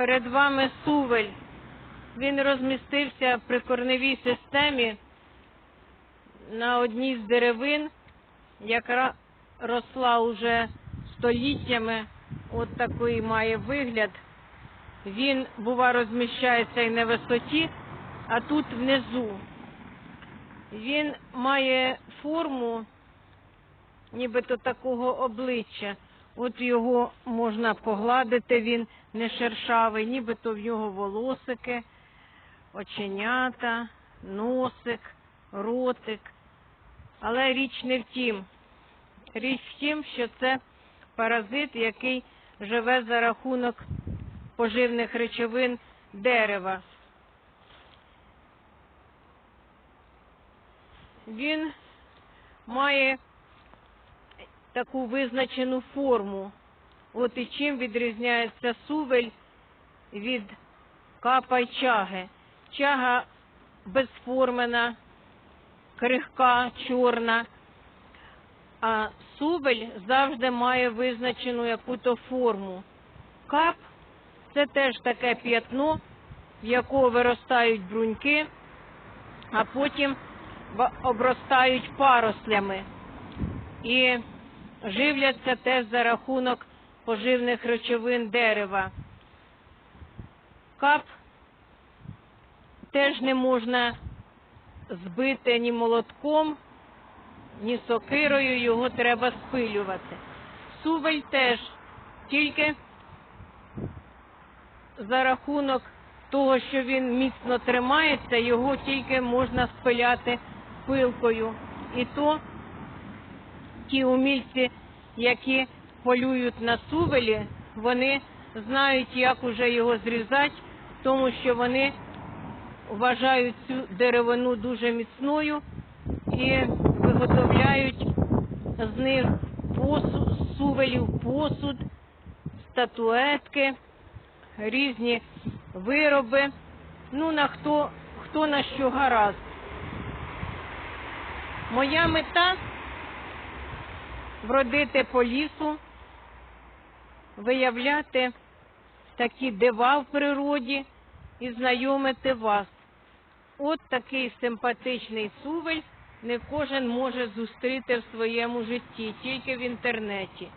Перед вами сувель. Він розмістився в прикорневій системі на одній з деревин, яка росла уже століттями. От такий має вигляд. Він, бува, розміщається і на висоті, а тут внизу. Він має форму нібито такого обличчя. От його можна погладити, він не шершавий, нібито в нього волосики, оченята, носик, ротик. Але річ не в тім. Річ в тім, що це паразит, який живе за рахунок поживних речовин дерева. Він має таку визначену форму. От і чим відрізняється сувель від капа й чаги. Чага безформена, крихка, чорна, а сувель завжди має визначену яку-то форму. Кап це теж таке п'ятно, в якого виростають бруньки, а потім обростають парослями. І живляться теж за рахунок поживних речовин дерева. Кап теж не можна збити ні молотком, ні сокирою, його треба спилювати. Сувель теж тільки за рахунок того, що він міцно тримається, його тільки можна спиляти пилкою. І то ті умільці, які полюють на сувелі, вони знають, як уже його зрізати, тому що вони вважають цю деревину дуже міцною і виготовляють з них посуд, сувелів посуд, статуетки, різні вироби. Ну, на хто, хто на що гаразд. Моя мета бродити по лісу, виявляти такі дива в природі і знайомити вас. От такий симпатичний сувель не кожен може зустріти в своєму житті, тільки в інтернеті.